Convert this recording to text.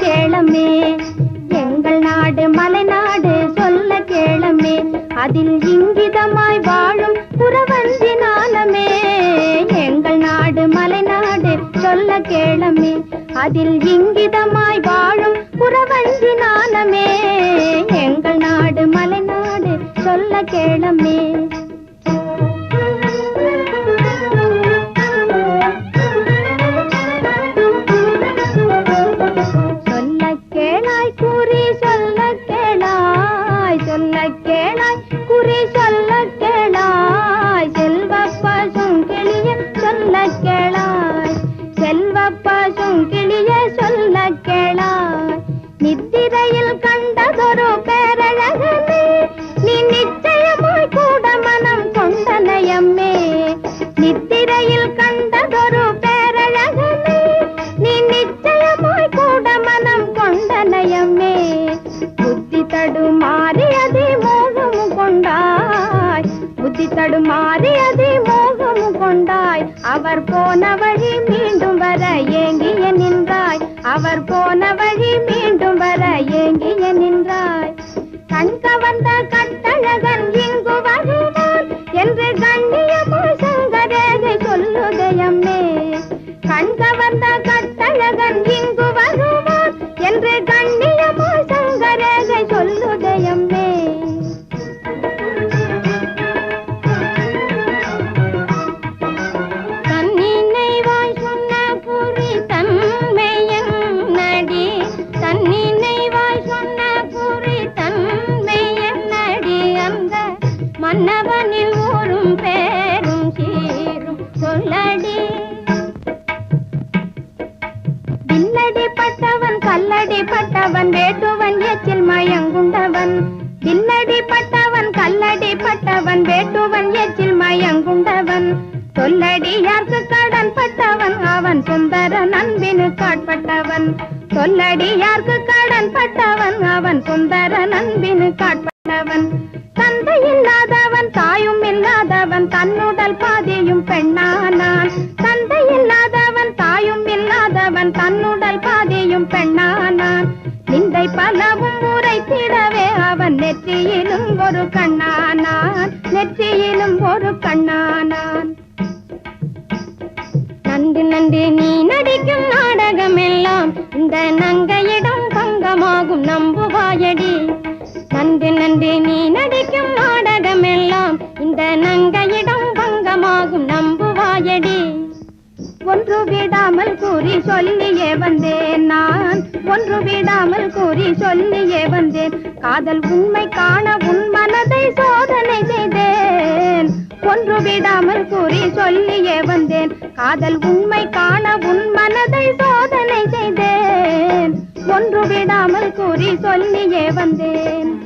கேளமே. எங்கள் நாடு மலைநாடு சொல்ல கேளமே. அதில் இங்கிதமாய் வாழும் புறவஞ்சி நாளமே எங்கள் நாடு மலைநாடு சொல்ல கேளமே. அதில் இங்கிதமாய் வாழும் புறவஞ்சி நாளமே எங்கள் நாடு மலைநாடு சொல்ல கேளமே. கேளாய் குறி புத்தி தடுமாறி அதி மோகமு கொண்டாய். அவர் போன வழி மீண்டும் வர ஏங்கிய நின்றாய். அவர் போன வழி மீண்டும் வர ஏங்கிய நின்றாய். கண் கவர்ந்த கட்டழகன் இங்கு வருவான் என்று கண்ணியமாய் சங்கரேகை சொல்லுதையம்மே கண் கவர்ந்த கட்டழகன் இங்கு வருவான் என்று கண்ணி வில்லடி பட்டவன் கல்லடி பட்டவன் வேட்டுவன் எச்சில் மயங்குண்டவன் வில்லடி பட்டவன் கல்லடி பட்டவன் வேட்டுவன் எச்சில் மயங்குண்டவன் சொல்லடி யாருக்கு கடன் பட்டவன் அவன் சுந்தர நண்பினு காட்பட்டவன். சொல்லடி யாருக்கு கடன் பட்டவன் அவன் சுந்தர நண்பினு காட்பட்டவன். தந்தை இல்லாதவன் தாயும் இல்லாதவன் தன்னுடல் பாதியும் பெண்ணானான். தந்தை இல்லாத தாயும் இல்லாதவன் தன்னுடல் பாதியும் பெண்ணானான். நிந்தை பலவும் உரைத்திடவே அவன் நெற்றியிலும் ஒரு கண்ணானான். நெற்றியிலும் ஒரு கண்ணானான். நன்று நன்று நீ நடிக்கும் நாடகம் எல்லாம் இந்த நங்கையிடம் பங்கமாகும் நம்புவாயடி. நன்று நன்று நீ கூறி சொல்லியே வந்தேன் நான். ஒன்று விடாமல் கூறி சொல்லியே வந்தேன். காதல் உண்மை காண உன் மனதை சோதனை செய்தேன். ஒன்று விடாமல் கூறி சொல்லியே வந்தேன். காதல் உண்மை காண உன் மனதை சோதனை செய்தேன். ஒன்று விடாமல் கூறி சொல்லியே வந்தேன்.